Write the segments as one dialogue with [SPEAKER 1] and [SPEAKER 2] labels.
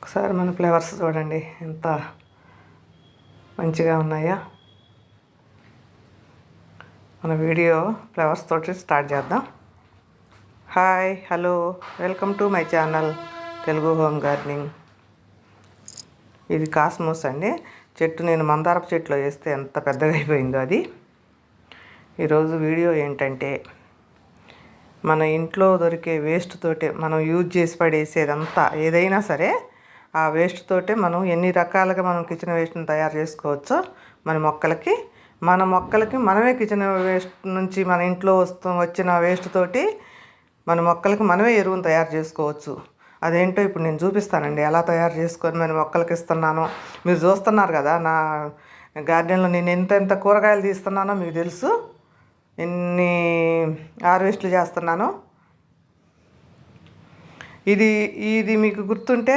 [SPEAKER 1] ఒకసారి మన ఫ్లేవర్స్ చూడండి ఎంత మంచిగా ఉన్నాయా. మన వీడియో ఫ్లవర్స్ తోటి స్టార్ట్ చేద్దాం. Hi hello welcome to my channel Telugu home gardening. ఇది కాస్మోస్ అండి. చెట్టు నేను మందారపు చెట్లో వేస్తే ఎంత పెద్దగా అయిపోయిందో అది. ఈరోజు వీడియో ఏంటంటే మన ఇంట్లో దొరికే వేస్ట్ తోటే మనం యూజ్ చేసి పడేసేదంతా ఏదైనా సరే ఆ వేస్ట్ తోటే మనం ఎన్ని రకాలుగా మనం కిచెన్ వేస్ట్ని తయారు చేసుకోవచ్చో మన మొక్కలకి మన మొక్కలకి మనమే కిచెన్ వేస్ట్ నుంచి మన ఇంట్లో వస్తూ వచ్చిన వేస్ట్ తోటి మన మొక్కలకి మనమే ఎరువును తయారు చేసుకోవచ్చు. అదేంటో ఇప్పుడు నేను చూపిస్తానండి. ఎలా తయారు చేసుకొని మన మొక్కలకి ఇస్తున్నానో. మీరు చూస్తున్నారు కదా నా గార్డెన్లో నేను ఎంత ఎంత కూరగాయలు తీస్తున్నానో మీకు తెలుసు. ఎన్ని హార్వెస్ట్లు చేస్తున్నానో. ఇది ఇది మీకు గుర్తుంటే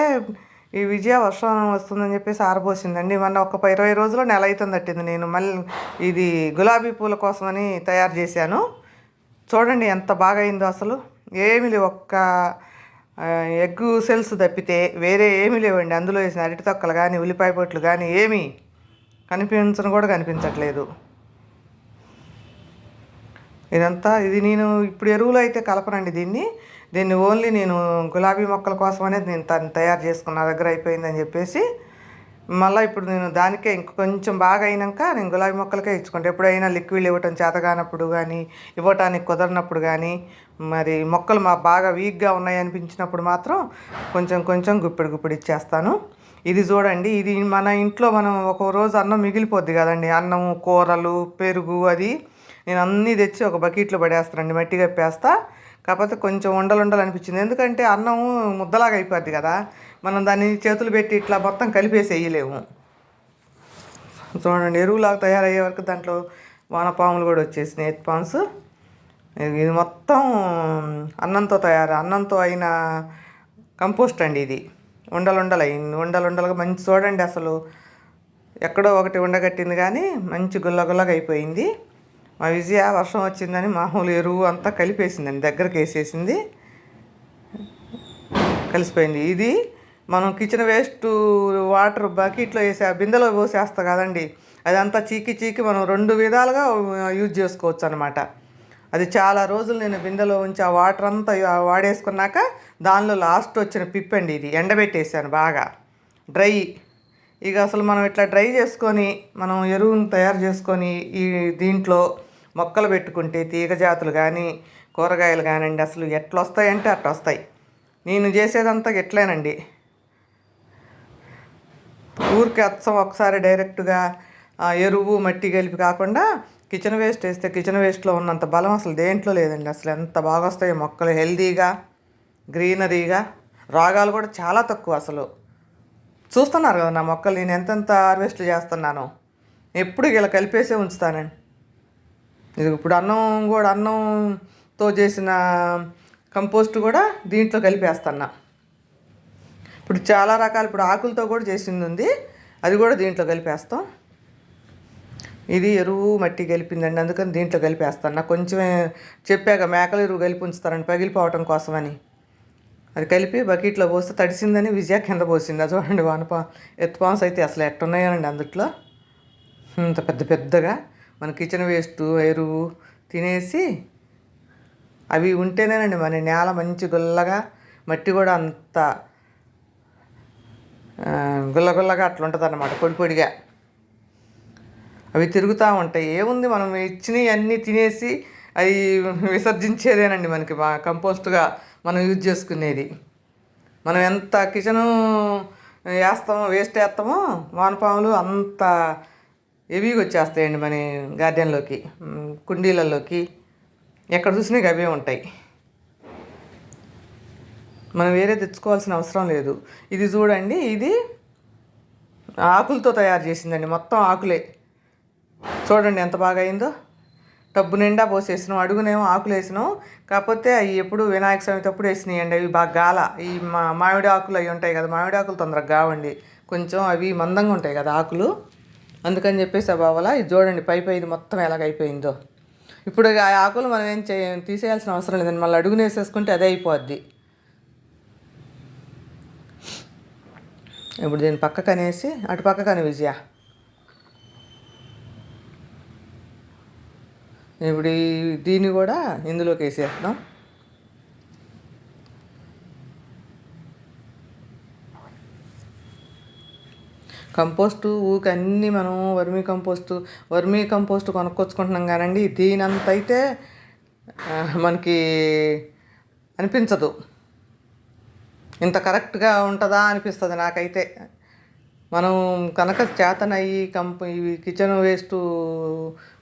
[SPEAKER 1] ఈ విజయ వర్షం వస్తుందని చెప్పేసి ఆరబోసిందండి. మొన్న ఒక ఇరవై రోజుల్లో నెల అవుతుంది తట్టింది. నేను మళ్ళీ ఇది గులాబీ పూల కోసమని తయారు చేశాను. చూడండి ఎంత బాగా అయిందో అసలు. ఏమి లేవు. ఒక్క ఎగ్ సెల్స్ తప్పితే వేరే ఏమీ లేవండి. అందులో వేసిన అరటి తొక్కలు కానీ ఉల్లిపాయ పొట్లు కానీ ఏమీ కనిపించను కూడా కనిపించట్లేదు. ఇదంతా ఇది నేను ఇప్పుడు ఎరువులు అయితే కలపనండి దీన్ని. దీన్ని ఓన్లీ నేను గులాబీ మొక్కల కోసం అనేది నేను తను తయారు చేసుకున్న నా దగ్గర అయిపోయిందని చెప్పేసి మళ్ళీ ఇప్పుడు నేను దానికే ఇంక కొంచెం బాగా అయినాక నేను గులాబీ మొక్కలకే ఇచ్చుకుంటే. ఎప్పుడైనా లిక్విడ్ ఇవ్వటం చేతగానప్పుడు కానీ ఇవ్వటానికి కుదరినప్పుడు కానీ మరి మొక్కలు మా బాగా వీక్గా ఉన్నాయి అనిపించినప్పుడు మాత్రం కొంచెం కొంచెం గుప్పిడి గుప్పిడి ఇచ్చేస్తాను. ఇది చూడండి ఇది మన ఇంట్లో మనం ఒక రోజు అన్నం మిగిలిపోద్ది కదండి. అన్నం కూరలు పెరుగు అది నేను అన్నీ తెచ్చి ఒక బకెట్లో పడేస్తానండి మట్టి కప్పేస్తా. కాకపోతే కొంచెం ఉండలు ఉండలు అనిపించింది. ఎందుకంటే అన్నం ముద్దలాగా అయిపోద్ది కదా. మనం దాన్ని చేతులు పెట్టి ఇట్లా మొత్తం కలిపేసి వేయలేము చూడండి ఎరువులాగా తయారయ్యే వరకు దాంట్లో వానపాములు కూడా వచ్చేసినాయి ఎత్ పాన్స్. ఇది మొత్తం అన్నంతో తయారు. అన్నంతో అయిన కంపోస్ట్ అండి ఇది. ఉండలుండలు అయింది. ఉండలుండలుగా మంచి చూడండి అసలు. ఎక్కడో ఒకటి ఉండగట్టింది కానీ మంచి గుల్లగుల్లగా అయిపోయింది. మా విజయ వర్షం వచ్చిందని మామూలు ఎరువు అంతా కలిపేసిందండి దగ్గరకు వేసేసింది. కలిసిపోయింది. ఇది మనం కిచెన్ వేస్ట్ వాటర్ బకెట్లో వేసే ఆ బిందెలో పోసేస్తా కదండి. అదంతా చీకి చీకి మనం రెండు విధాలుగా యూజ్ చేసుకోవచ్చు అనమాట అది చాలా రోజులు నేను బిందెలో ఉంచి ఆ వాటర్ అంతా వాడేసుకున్నాక దానిలో లాస్ట్ వచ్చిన పిప్పండి ఇది. ఎండబెట్టేసాను బాగా. డ్రై. ఇక అసలు మనం ఇట్లా డ్రై చేసుకొని మనం ఎరువును తయారు చేసుకొని ఈ దీంట్లో మొక్కలు పెట్టుకుంటే తీగ జాతులు కానీ కూరగాయలు కానివ్వండి అసలు ఎట్లా వస్తాయంటే అట్లా వస్తాయి నేను చేసేదంతా ఎట్లేనండి. ఊరికి అచ్చం ఒకసారి డైరెక్ట్గా ఎరువు మట్టి కలిపి కాకుండా కిచెన్ వేస్ట్ వేస్తే కిచెన్ వేస్ట్లో ఉన్నంత బలం అసలు దేంట్లో లేదండి. అసలు ఎంత బాగా వస్తాయి మొక్కలు హెల్దీగా గ్రీనరీగా రోగాలు కూడా చాలా తక్కువ అసలు. చూస్తున్నారు కదా నా మొక్కలు నేను ఎంతెంత హార్వెస్ట్ చేస్తున్నాను. ఎప్పుడు ఇలా కలిపేసే ఉంచుతానండి ఇది ఇప్పుడు అన్నం కూడా అన్నంతో చేసిన కంపోస్ట్ కూడా దీంట్లో కలిపేస్తున్నా. ఇప్పుడు చాలా రకాలు ఇప్పుడు ఆకులతో కూడా చేసింది ఉంది. అది కూడా దీంట్లో కలిపేస్తాం. ఇది ఎరువు మట్టి కలిపిందండి. అందుకని దీంట్లో కలిపేస్తాను నాకు కొంచెం చెప్పాక మేకల ఎరువు కలిపి ఉంచుతారండి పగిలిపోవటం కోసమని. అది కలిపి బకెట్లో పోస్తే తడిసిందని విజయ కింద పోసింది. అది చూడండి వానపా ఎత్పాన్స్ అయితే అసలు ఎట్టున్నాయనండి అందుట్లో. ఇంత పెద్ద పెద్దగా మన కిచెన్ వేస్ట్ ఎరువు తినేసి అవి ఉంటేనేనండి మన నేల మంచి గుల్లగా మట్టి కూడా అంత గుల్లగుల్లగా అట్లా ఉంటుంది అన్నమాట పొడి పొడిగా. అవి తిరుగుతూ ఉంటాయి. ఏముంది మనం ఇచ్చినవి అన్నీ తినేసి అవి విసర్జించేదేనండి మనకి బాగా కంపోస్ట్గా మనం యూజ్ చేసుకునేది. మనం ఎంత కిచెను వేస్తామో వేస్ట్ వేస్తామో వానపాములు అంత హెవీగా వచ్చేస్తాయండి మన గార్డెన్లోకి కుండీలలోకి ఎక్కడ చూసినా అవే ఉంటాయి. మనం వేరే తెచ్చుకోవాల్సిన అవసరం లేదు. ఇది చూడండి ఇది ఆకులతో తయారు చేసిందండి. మొత్తం ఆకులే. చూడండి ఎంత బాగా అయిందో. టబ్బు నిండా పోసేసినాం అడుగునేమో ఆకులు వేసినాం. కాకపోతే అవి ఎప్పుడు వినాయక స్వామి అప్పుడు వేసినాయండి అవి బాగా గాల. ఈ మా మామిడి ఆకులు అవి ఉంటాయి కదా మామిడి ఆకులు తొందరగా కావండి కొంచెం అవి మందంగా ఉంటాయి కదా ఆకులు. అందుకని చెప్పేసి ఆ బావల ఇది చూడండి పై పై ఇది మొత్తం ఎలాగైపోయిందో. ఇప్పుడు ఆ ఆకులు మనం ఏం చే తీసేయాల్సిన అవసరం లేదండి. మళ్ళీ అడుగునేసేసుకుంటే అదే అయిపోద్ది. ఇప్పుడు దీన్ని పక్కకు అనేసి అటు పక్కకు అని విజయ. ఇప్పుడు దీన్ని కూడా ఇందులోకి వేసేస్తున్నాం కంపోస్టు ఊకి అన్నీ మనం వర్మీ కంపోస్టు వర్మీ కంపోస్ట్ కొనుక్కొచ్చుకుంటున్నాం కానండి. దీనంత అయితే మనకి అనిపించదు. ఇంత కరెక్ట్గా ఉంటుందా అనిపిస్తుంది నాకైతే. మనం కనుక చేతనయ్యి కంప ఇవి కిచెన్ వేస్ట్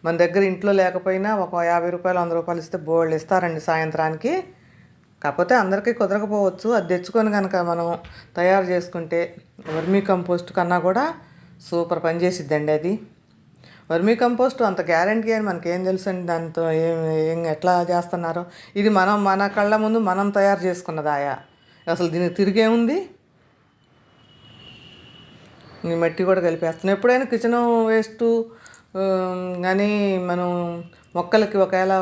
[SPEAKER 1] మన దగ్గర ఇంట్లో లేకపోయినా ఒక యాభై రూపాయలు వంద రూపాయలు ఇస్తే బోళ్ళు ఇస్తారండి సాయంత్రానికి. కాకపోతే అందరికీ కుదరకపోవచ్చు. అది తెచ్చుకొని కనుక మనం తయారు చేసుకుంటే వర్మీ కంపోస్ట్ కన్నా కూడా సూపర్ పనిచేసిద్దండి అది. వర్మీ కంపోస్ట్ అంత గ్యారంటీ అని మనకేం తెలుసు అండి దాంతో ఏం ఏం ఎట్లా చేస్తున్నారో? ఇది మనం మన కళ్ళ ముందు మనం తయారు చేసుకున్నదాయా? అసలు దీనికి తిరిగేముంది? మట్టి కూడా కలిపేస్తున్నాం ఎప్పుడైనా కిచెన్ వేస్ట్ కానీ మనం మొక్కలకి ఒకవేళ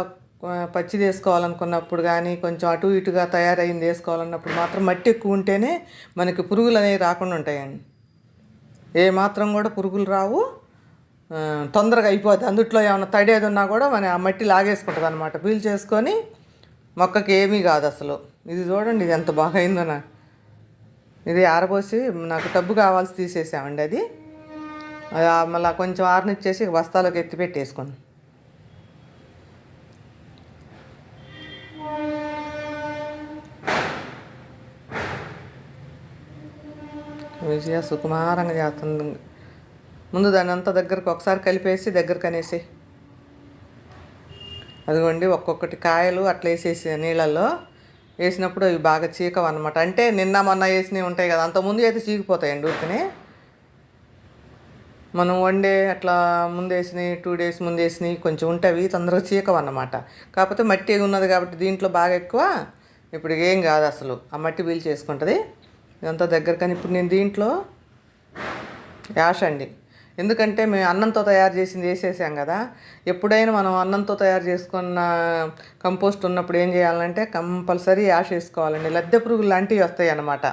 [SPEAKER 1] పచ్చి పచ్చిది వేసుకోవాలనుకున్నప్పుడు కానీ కొంచెం అటు ఇటుగా తయారైంది వేసుకోవాలన్నప్పుడు మాత్రం మట్టి ఎక్కువ ఉంటేనే మనకి పురుగులు అనేవి రాకుండా ఉంటాయండి. ఏ మాత్రం కూడా పురుగులు రావు. తొందరగా అయిపోద్ది. అందుట్లో ఏమైనా తడి ఏది ఉన్నా కూడా మన ఆ మట్టి లాగేసుకుంటుంది అనమాట పీల్ చేసుకొని మొక్కకి ఏమీ కాదు అసలు. ఇది చూడండి ఇది ఎంత బాగా అయిందో నాకు. ఇది ఆరబోసి నాకు టబ్బు కావాల్సి తీసేసామండి అది. మళ్ళీ కొంచెం ఆరనిచ్చేసి బస్తాలోకి ఎత్తి పెట్టేసుకోండి విజయ సుకుమారంగా చేస్తుంది. ముందు దాన్ని అంతా దగ్గరకు ఒకసారి కలిపేసి దగ్గరకు అనేసి. అదిగోండి ఒక్కొక్కటి కాయలు అట్లా వేసేసి నీళ్ళల్లో. వేసినప్పుడు అవి బాగా చీకవు అనమాట అంటే నిన్న మొన్న వేసినవి ఉంటాయి కదా అంతకుముందు అయితే చీకిపోతాయండి ఉడికిని మనం వన్ డే అట్లా ముందు వేసినవి టూ డేస్ ముందు వేసినవి కొంచెం ఉంటాయి తొందరగా చీకవు అనమాట కాకపోతే మట్టి ఉన్నది కాబట్టి దీంట్లో బాగా ఎక్కువ ఇప్పుడు ఏం కాదు అసలు. ఆ మట్టి పీల్ చేసుకుంటుంది. ఇదంతా దగ్గర కానీ ఇప్పుడు నేను దీంట్లో యాష్ అండి. ఎందుకంటే మేము అన్నంతో తయారు చేసింది వేసేసాం కదా. ఎప్పుడైనా మనం అన్నంతో తయారు చేసుకున్న కంపోస్ట్ ఉన్నప్పుడు ఏం చేయాలంటే కంపల్సరీ యాష్ వేసుకోవాలండి. లద్దె పురుగులు లాంటివి వస్తాయి అన్నమాట.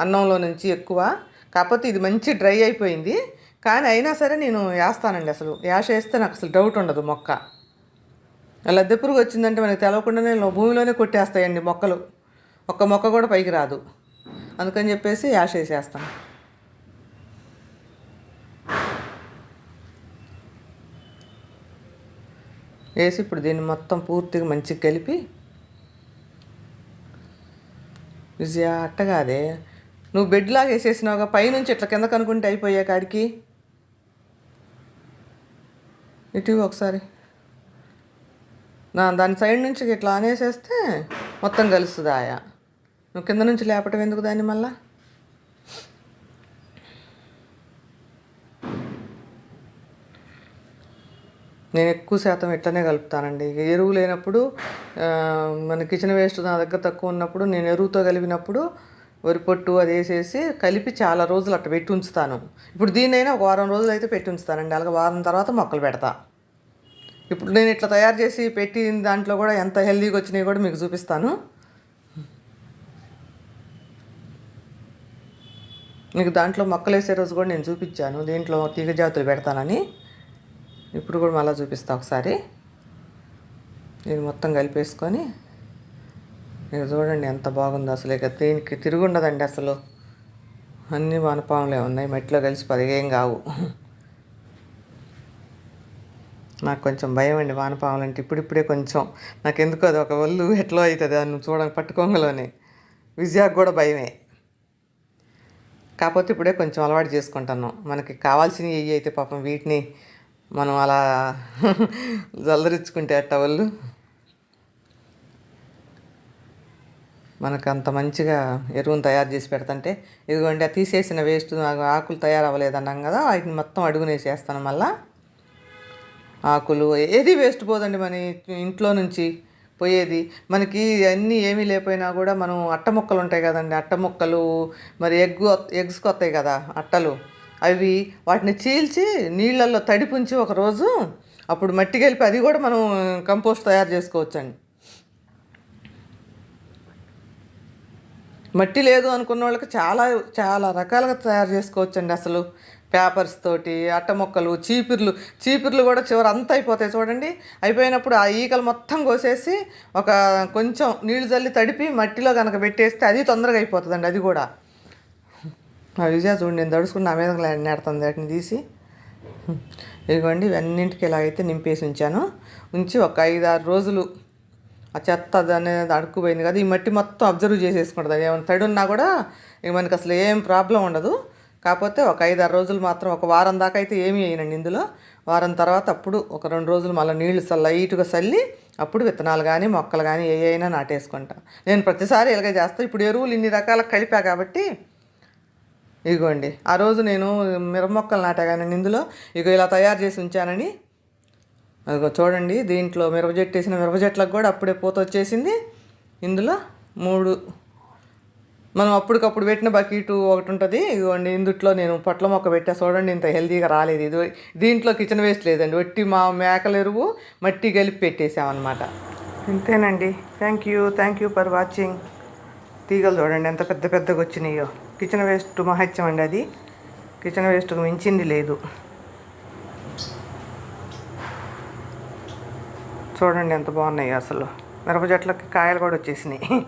[SPEAKER 1] అన్నంలో నుంచి ఎక్కువ. కాకపోతే ఇది మంచి డ్రై అయిపోయింది. కానీ అయినా సరే నేను వేస్తానండి అసలు. యాష్ వేస్తే నాకు అసలు డౌట్ ఉండదు మొక్క. లద్దె పురుగు వచ్చిందంటే మనకి తెలవకుండానే భూమిలోనే కొట్టేస్తాయండి మొక్కలు. ఒక్క మొక్క కూడా పైకి రాదు. అందుకని చెప్పేసి యాష్ వేసేస్తాను. వేసి ఇప్పుడు దీన్ని మొత్తం పూర్తిగా మంచిగా కలిపి విజయ అట్టగాదే. నువ్వు బెడ్ లాగా వేసేసినావుగా పైనుంచి ఇట్లా కింద కనుక్కుంటే అయిపోయా కాడికి. ఇటు ఒకసారి. నా దాని సైడ్ నుంచి ఇట్లా ఆనేసేస్తే మొత్తం కలుస్తుంది ఆయా? నువ్వు కింద నుంచి లేపటం ఎందుకు దాన్ని మళ్ళా? నేను ఎక్కువ శాతం ఇట్లనే కలుపుతానండి. ఎరువు లేనప్పుడు మన కిచెన్ వేస్ట్ నా దగ్గర తక్కువ ఉన్నప్పుడు నేను ఎరువుతో కలిపినప్పుడు వరి పొట్టు అది వేసేసి కలిపి చాలా రోజులు అట్లా పెట్టి ఉంచుతాను. ఇప్పుడు దీన్నైనా ఒక వారం రోజులు అయితే పెట్టి ఉంచుతానండి. అలాగే వారం తర్వాత మొక్కలు పెడతా. ఇప్పుడు నేను ఇట్లా తయారు చేసి పెట్టిన దాంట్లో కూడా ఎంత హెల్దీగా వచ్చినాయి కూడా మీకు చూపిస్తాను. మీకు దాంట్లో మొక్కలు వేసే రోజు కూడా నేను చూపించాను. దీంట్లో తీగ జాతులు పెడతానని. ఇప్పుడు కూడా మళ్ళీ చూపిస్తా ఒకసారి. ఇది మొత్తం కలిపేసుకొని మీరు చూడండి ఎంత బాగుందో అసలు. ఇక దీనికి తిరుగుండదండి అసలు. అన్ని వనపాములే ఉన్నాయి. మెట్లో కలిసి పదిగేం కావు. నాకు కొంచెం భయం అండి వానపాములు అంటే. ఇప్పుడిప్పుడే కొంచెం. నాకు ఎందుకో అది ఒక ఒళ్ళు ఎట్లో అవుతుంది దాన్ని చూడ పట్టుకోంగలోనే. విజయాకు కూడా భయమే. కాకపోతే ఇప్పుడే కొంచెం అలవాటు చేసుకుంటాను. మనకి కావాల్సినవి ఇవి అయితే పాపం వీటిని మనం అలా జలదరించుకుంటే అట్ట వాళ్ళు? మనకు అంత మంచిగా ఎరువును తయారు చేసి పెడతంటే ఇదిగోండి ఆ తీసేసిన వేస్ట్ ఆకులు తయారవ్వలేదన్నాం కదా వాటిని మొత్తం అడుగునేసేస్తాను మళ్ళా. ఆకులు ఏది వేస్ట్ పోదండి మన ఇంట్లో నుంచి పోయేది. మనకి అన్నీ ఏమీ లేకపోయినా కూడా మనం అట్ట ముక్కలు ఉంటాయి కదండి అట్ట ముక్కలు మరి ఎగ్ ఎగ్స్కి వస్తాయి కదా అట్టలు. అవి వాటిని చీల్చి నీళ్ళల్లో తడిపుంచి ఒకరోజు అప్పుడు మట్టి కలిపి అది కూడా మనం కంపోస్ట్ తయారు చేసుకోవచ్చండి. మట్టి లేదు అనుకున్న వాళ్ళకి చాలా చాలా రకాలుగా తయారు చేసుకోవచ్చండి అసలు. పేపర్స్ తోటి అట్ట మొక్కలు చీపిర్లు చీపిర్లు కూడా చివరి అంతా అయిపోతాయి చూడండి. అయిపోయినప్పుడు ఆ ఈకలు మొత్తం కోసేసి ఒక కొంచెం నీళ్ళు చల్లి తడిపి మట్టిలో కనుక పెట్టేస్తే అది తొందరగా అయిపోతుందండి అది కూడా. విజయ చూడండి నేను దడుచుకుని నా మీద నెడుతుంది వాటిని తీసి. ఇదిగోండి ఇవన్నింటికి అయితే నింపేసి ఉంచాను. ఉంచి ఒక ఐదు ఆరు రోజులు ఆ చెత్త అది అనేది అడుక్కుపోయింది కదా ఈ మట్టి మొత్తం అబ్జర్వ్ చేసేసుకుంటుంది ఏమైనా తడి ఉన్నా కూడా ఇక మనకి అసలు ఏం ప్రాబ్లం ఉండదు. కాకపోతే ఒక ఐదు ఆరు రోజులు మాత్రం ఒక వారం దాకా అయితే ఏమీ అయినండి ఇందులో. వారం తర్వాత అప్పుడు ఒక రెండు రోజులు మళ్ళీ నీళ్ళు చల్ల లైట్గా చల్లి అప్పుడు విత్తనాలు కానీ మొక్కలు కానీ ఏ అయినా నాటేసుకుంటా. నేను ప్రతిసారి ఇలాగే చేస్తాను ఇప్పుడు ఎరువులు ఇన్ని రకాల కలిపా కాబట్టి ఇదిగోండి ఆ రోజు నేను మిరప మొక్కలు నాటాగానండి ఇందులో ఇగో ఇలా తయారు చేసి ఉంచానని. అదిగో చూడండి దీంట్లో మిరప చెట్టు వేసిన మిరప చెట్లకు కూడా అప్పుడే పూత వచ్చేసింది. ఇందులో మూడు మనం అప్పటికప్పుడు పెట్టిన బకెటు ఒకటి ఉంటుంది. ఇదిగోండి ఇందుట్లో నేను పొట్ల మొక్క పెట్టా. చూడండి ఇంత హెల్తీగా రాలేదు. ఇది దీంట్లో కిచెన్ వేస్ట్ లేదండి. వట్టి మా మేకల ఎరువు మట్టి కలిపి పెట్టేసామన్నమాట. ఇంతేనండి. Thank you thank you for watching తీగలు చూడండి ఎంత పెద్ద పెద్దగా వచ్చినాయో. కిచెన్ వేస్ట్ మహత్యం అండి అది. కిచెన్ వేస్ట్కి మించింది లేదు. చూడండి ఎంత బాగున్నాయి అసలు. మిరప చెట్లకి కాయలు కూడా వచ్చేసినాయి.